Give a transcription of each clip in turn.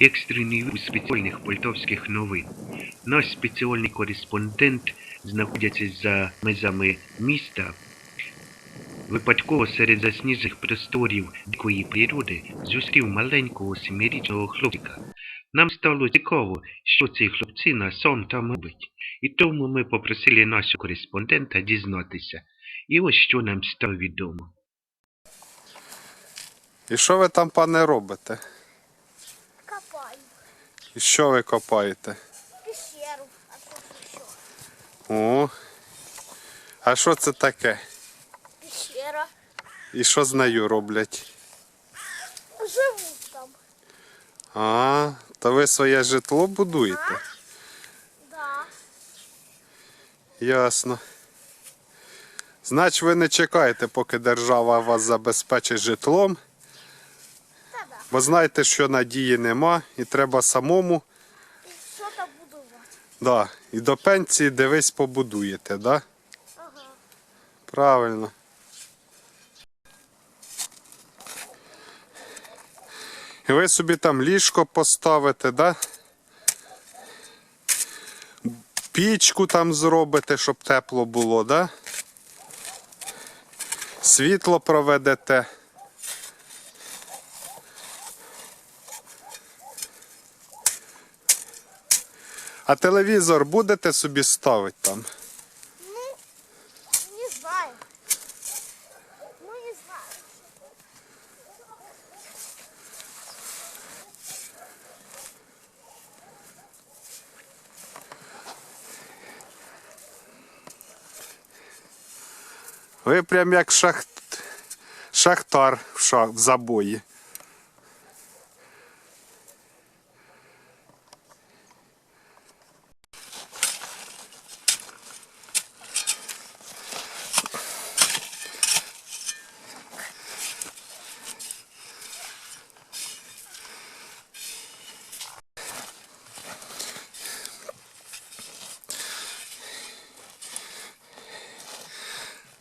Екстрений спеціальних польтовських новин. Наш спеціальний кореспондент, знаходячись за межами міста, випадково серед засніжених просторів дикої природи зустрів маленького семирічного хлопчика. Нам стало цікаво, що цей хлопчина сам там робить, і тому ми попросили нашого кореспондента дізнатися. І ось що нам стало відомо. І що ви там, пане, робите? Копаю І що ви копаєте? пещеру, а тут еще О. А що це таке? пещера. І що з нею роблять? Живут там. А, то ви своє житло будуєте? Да. Ясно. Значить, ви не чекаєте, поки держава вас забезпечить житлом, бо знаєте, що надії нема, і треба самому. Да, і до пенсії дивись побудуєте, да? Ага. Правильно. І ви собі там ліжко поставите, да? Пічку там зробите, щоб тепло було, да? Світло проведете. А телевізор будете собі ставити там? Ну, не знаю. Ну, не знаю. Ви прям як шахт... шахтар в, шах... в забої.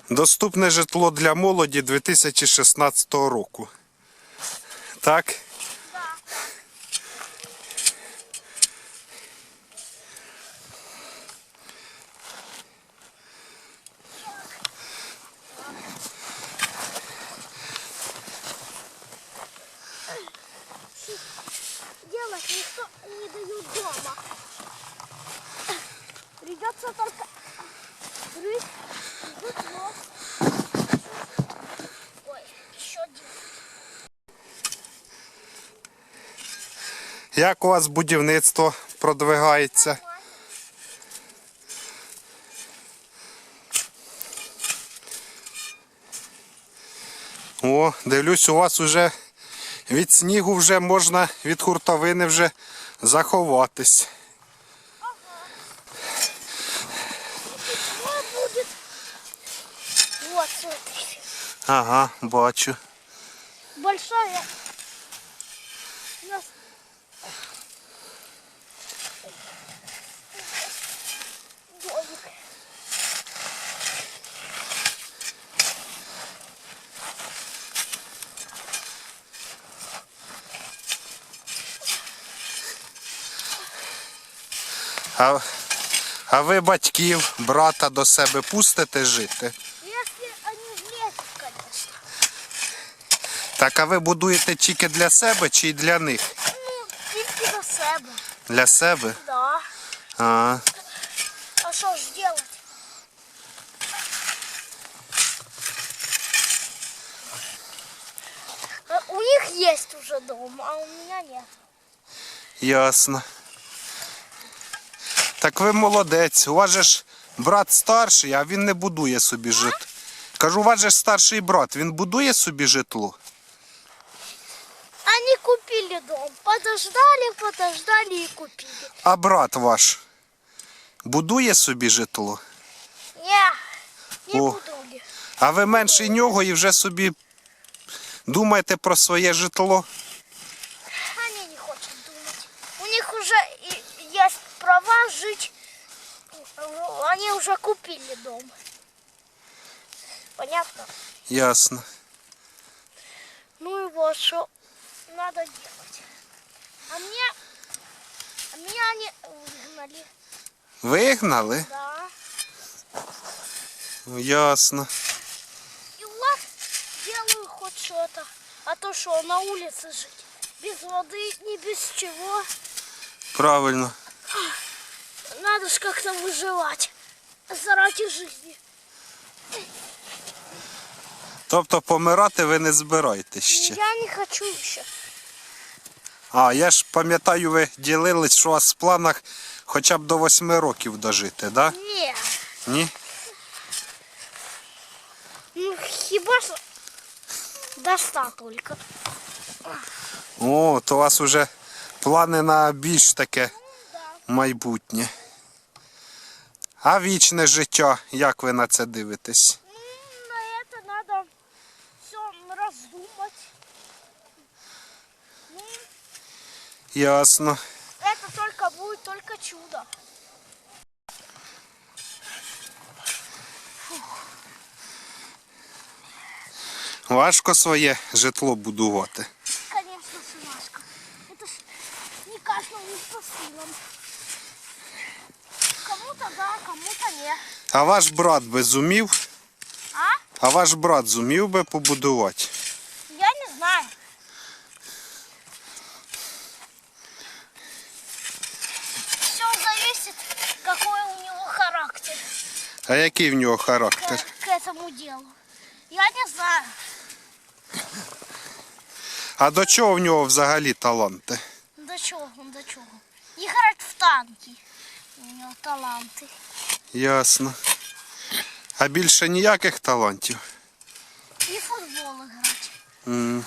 Доступне житло для молоді 2016 року. Так? Як у вас будівництво продвигається? О, дивлюсь, у вас уже від снігу вже можна від хуртовини вже заховатись. Ага, бачу. Большая. А, а ви батьків, брата до себе пустите жити? Если они влезут, конечно. Так а ви будуєте тільки для себе чи й для них? Ну, тільки до себе. Для себе? Да. А, А что ж? А У них есть уже дом, а у меня нет. ясно. Так ви молодець. У вас же ж брат старший, а він не будує собі житло. Кажу, у вас же ж старший брат, він будує собі житло. Они купили дом. Подождали, подождали и купили. А брат ваш будує собі житло? Не, не О. А ви менше нього і вже собі думаєте про своє житло? Жить. Ну, Они уже купили дом. Понятно? Ясно. Ну и вот что надо делать. А мне, а меня они выгнали. Вигнали? Да. Ну, Ясно. И вот делаю хоть что-то. А то что, на улице жить? Без воды, ни без чего. Правильно. Надо ж как-то выживать. Заради жизни. Тобто помирати ви не збираєтесь ще. Я не хочу еще. А, я ж пам'ятаю, ви ділились, що у вас в планах хоча б до восьми років дожити, да? Не. Ні? Ну, хіба що до ста только. О, то у вас вже плани на більш таке Да. майбутнє. А вічне життя, як ви на це дивитесь? На это надо все раздумать. Ну, Ясно. это только будет только чудо. Важко своє житло будувати. А ваш брат би зумів? А? А ваш брат зумів би побудувати? Я не знаю. Все зависит, какой у него характер А який в нього к, характер? к этому делу. Я не знаю. А до чого в нього взагалі таланти? До чего он, до чего. Играть в танки. У него таланты. Ясно. А більше ніяких талантів? В футбол играть. М.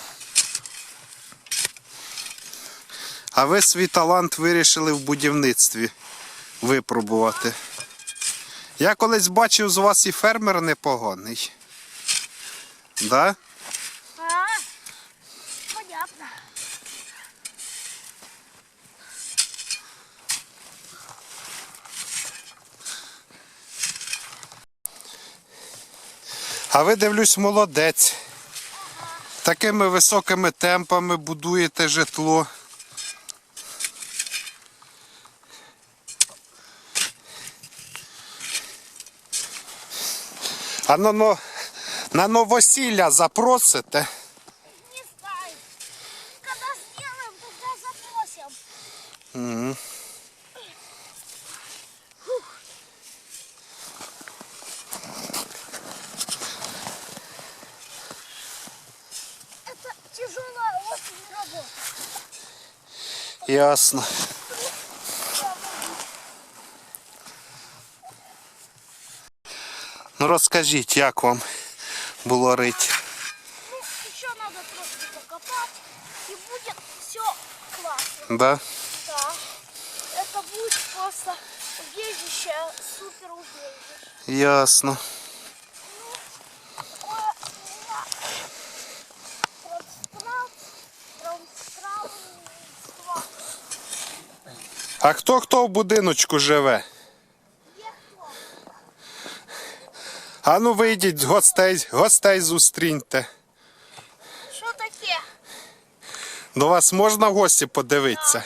А ви свій талант вирішили в будівництві випробувати. Я колись бачив з вас і фермер непоганий. Да? А, понятно. А ви дивлюсь, молодець. Такими високими темпами будуєте житло. А на, но- на новосілля запросите. Не знаю. Когда сделаем, тогда запросим. Мгм. Ясно. Ну розкажіть, як вам було рить? Ну, еще надо просто покопать, и будет все классно. Да? Да. Это будет просто убежище, супер убежище. Ясно. А хто хто в будиночку живе? А ну вийдіть, гостей, гостей зустріньте. Що таке? До вас можна в гості подивитися?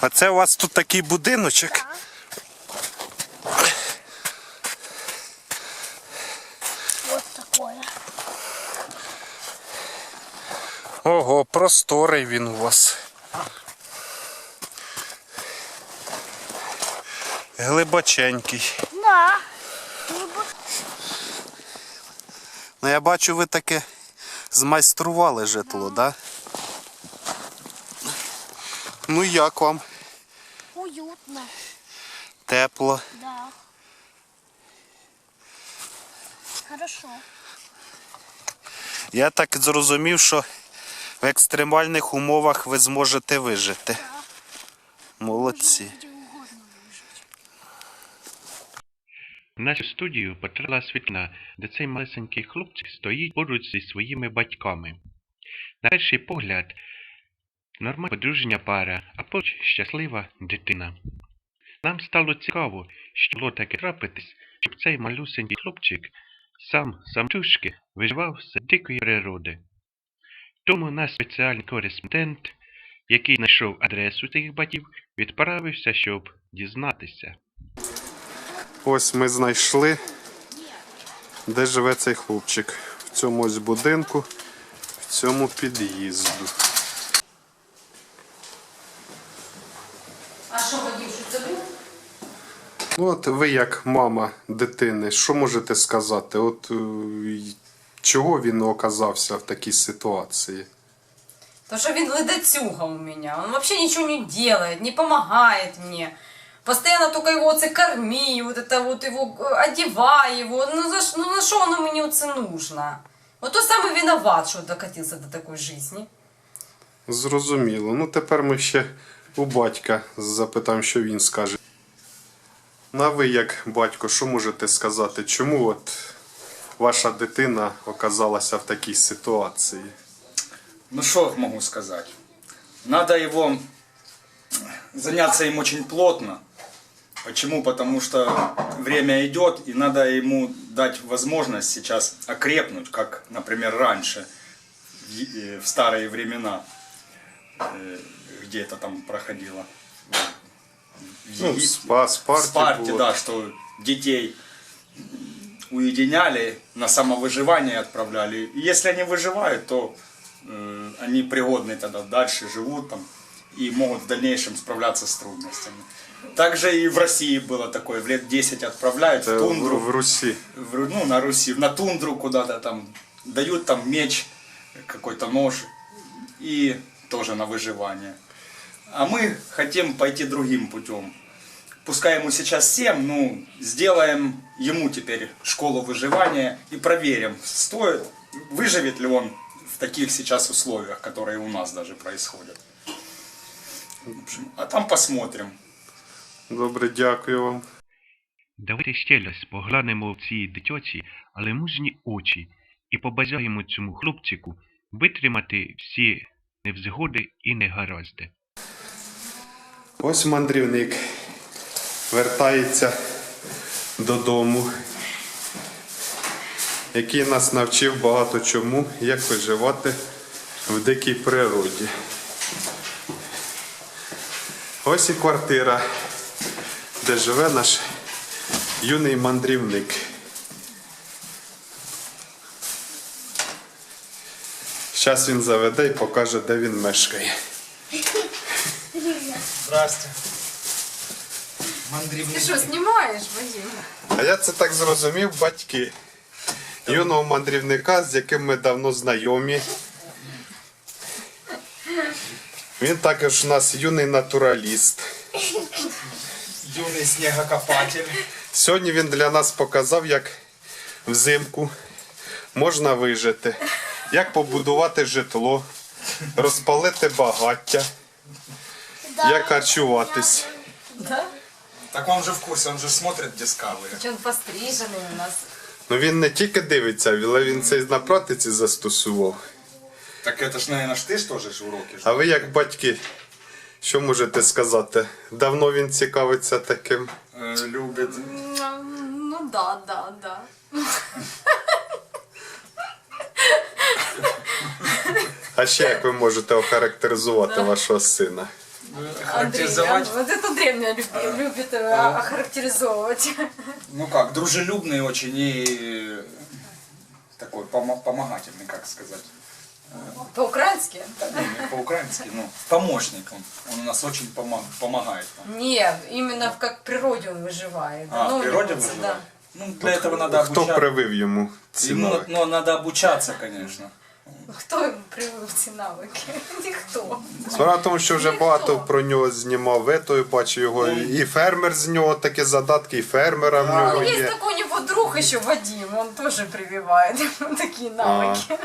А це у вас тут такий будиночок? Так. Вот такое. Ого, просторий він у вас. Глибоченький. Да. Ну, Ну я бачу, ви таке змайстрували житло, да? Ну як вам? Уютно. Тепло. Да. Хорошо. Я так зрозумів, що в екстремальних умовах ви зможете вижити. Молодці. Нашу студію потрапила світлина, де цей малесенький хлопчик стоїть поруч зі своїми батьками. На перший погляд, нормальна подружня пара, а поруч щаслива дитина. Нам стало цікаво, що було таке трапитись, щоб цей малюсенький хлопчик сам самчушки виживав з дикої природи. Тому наш спеціальний кореспондент, який знайшов адресу цих батьків, відправився, щоб дізнатися. Ось ми знайшли, де живе цей хлопчик. В цьому ось будинку, в цьому під'їзду. А що, що це був? Ну, от ви, як мама дитини, що можете сказати? От е, чого він оказався в такій ситуації? То, что він ледацюга у меня. Он вообще ничего не делает, не помогает мне. Постоянно только его оце корми, вот это вот его э, одевай его. Ну, за, ш- ну на что оно мне оце нужно? Вот он самый виноват, что докатился до такой жизни. Зрозуміло. Ну, тепер ми ще у батька запитаємо, що він скаже. Ну, а ви, як батько, що можете сказати? Чому от ваша дитина оказалася в такій ситуації? Ну что могу сказать? Надо его заняться им очень плотно. Почему? Потому что время идет, и надо ему дать возможность сейчас окрепнуть, как, например, раньше, в е- в старые времена, э, где это там проходило. В Ну, в Египте. спа, спарті, В Спарте, було. да, что детей уединяли, на самовыживание отправляли. И если они выживают, то э, они пригодны тогда дальше живут там и могут в дальнейшем справляться с трудностями. Также и в России было такое, в лет 10 отправляют Це в в, тундру, в в Ру- ну, на Руси, на тундру куда-то там, дают там меч, какой-то нож и тоже на выживание. А мы хотим пойти другим путем. Пускай ему сейчас 7, ну, сделаем ему теперь школу выживания и проверим, стоит, выживет ли он в таких сейчас условиях, которые у нас даже происходят. В общем, а там посмотрим. Добре, дякую вам. Давайте ще раз поглянемо в ці дитячі, але мужні очі і побажаємо цьому хлопчику витримати всі невзгоди і негаразди. Ось мандрівник вертається додому, який нас навчив багато чому, як виживати в дикій природі. Ось і квартира, де живе наш юний мандрівник. Зараз він заведе і покаже, де він мешкає. Здрасте. Ты что, снимаешь, Вадим? А я це так зрозумів, батьки юного мандрівника, з яким ми давно знайомі. Він також у нас юний натураліст. Юный снегокопатель. Сьогодні він для нас показав, як взимку можна вижити, як побудувати житло, розпалити багаття, як харчуватись. Да? Так он же в курсе, он же смотрит Discovery. Че он постриженный у нас. Ну він не тільки дивиться, але він це і на практиці застосував. Так это ж, наверное, ж ты ж тоже ж уроки ж. А ви як батьки, що можете сказати? Давно він цікавиться таким. Э, любит. Ну да, да, да. А ще як ви можете охарактеризувати вашого сина? Андрей, Характеризовать. а, вот это древняя любит, любит э, охарактеризовывать. Ну как, дружелюбный очень и такой помо- помогательный, как сказать. По-украински? Да, по-украински, ну, помощник он. Он у нас очень помо- помогает нам. Нет, именно в как в природе он выживает. А, Ну, в природе выживает? Да. Ну, для этого надо Хто обучаться. привив йому ці Ему навики? ну, надо обучаться, конечно. Хто йому привив ці навики? Ніхто. Справа в тому, що вже Ніхто. багато про нього знімав вето, бачу його. І фермер з нього такі задатки, і фермера в нього Есть є. такой у него друг еще Вадим, он тоже прививает ему такие навыки.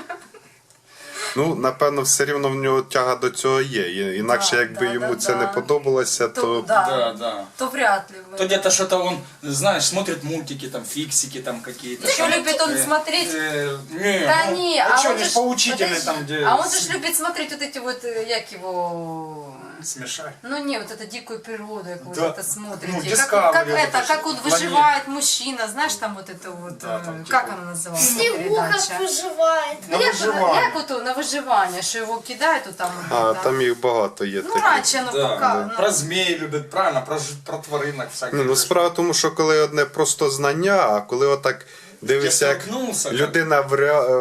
Ну, напевно, все рівно в нього тяга до цього є. І- Інакше, Да, якби да, йому да, це да. не подобалося, То, то да, Да, да. то вряд ли. бы. То где-то что-то он, знаешь, смотрит мультики, там, фиксики там какие-то. Еще любит он Э, смотреть... э, не, Да ну, не, а а что, он не же ж- поучительный подожди, там, где... А он же ж любит смотреть вот эти вот, э, як его... Смешай. Ну не, вот это дикую природу, как вы Да. это смотрите. Ну, как, Discovery как вот это, это как же, вот планета. выживает мужчина, знаешь, там вот это вот, Да, э, там как типа- она называлась? Снегуха передача? выживает. На Як, виживання. як ото на виживання, що його кидають от там. а, да. там їх багато є Ну, таких. раніше, ну, Да, пока. да. ну. Про змей любит, правильно, про, ж- про тваринок всяких. Ні, ну справа в тому, що коли одне просто знання, а коли отак дивишся, Я як столкнувся, людина в, ре... е,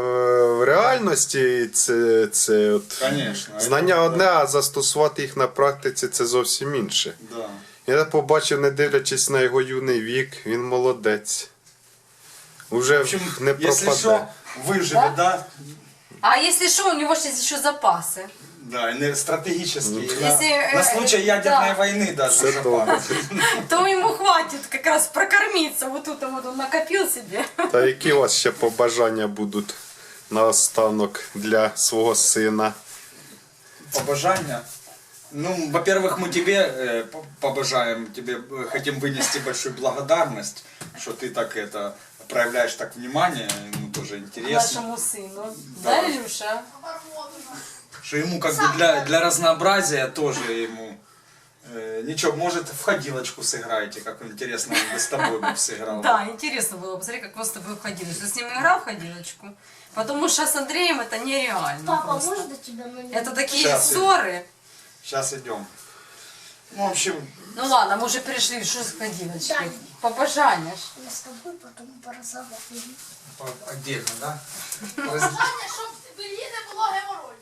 в реальності, це, це от Конечно. знання это- одне, а застосувати їх на практиці це зовсім інше. Да. Я побачив, не дивлячись на його юний вік, він молодець. Уже В общем, не если пропаде. что, выживет, да? А если что, у него же есть еще запасы. Да, эне- стратегические. на, Если, э, на случай ядерной да. войны даже. Це добре. То ему хватит как раз прокормиться. Вот тут вот он накопил себе. Та які у вас ще побажання будуть наостанок для свого сина? Побожания. Ну, во-первых, мы тебе э, по- побожаем, тебе э, хотим вынести большую благодарность, что ты так это проявляешь так внимание, ему тоже интересно. Нашему сыну. Да. Да, Илюша? Что ему как бы для, для разнообразия тоже ему э, ничего, может в ходилочку сыграете, как интересно он бы с тобой бы сыграл. Да, интересно было. Посмотри, как он с тобой ходил. Ты с ним играл в ходилочку? Потому что с Андреем это нереально. Папа, просто. можно тебя на Это такие Сейчас я- ссоры. Сейчас идем. Ну, в общем, Ну ладно, мы уже перешли, что с ходилочкой? Да. Побожание ж. Мы с тобой потом поразговариваем. по- отдельно, да? Бажання, щоб в селі не було геморрою.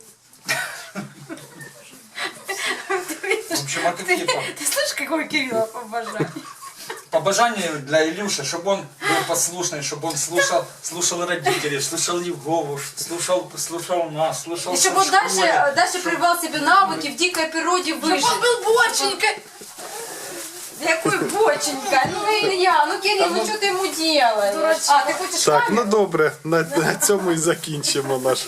Общем, а какие по- Ты слышишь, какое Кирилла побожание? побожания для Илюши, чтобы он был послушный, чтобы он слушал, слушал родителей, слушал Евгову, слушал, слушал нас, слушал И чтобы он дальше, дальше прививал себе навыки в дикой природе выжить. Щоб був боченька. Какой боченька? Ну, Илья, ну, Кирилл, ну что ты ему делаешь? А, ты хочешь Так, камеру? ну добре, на, на цьому і закінчимо наш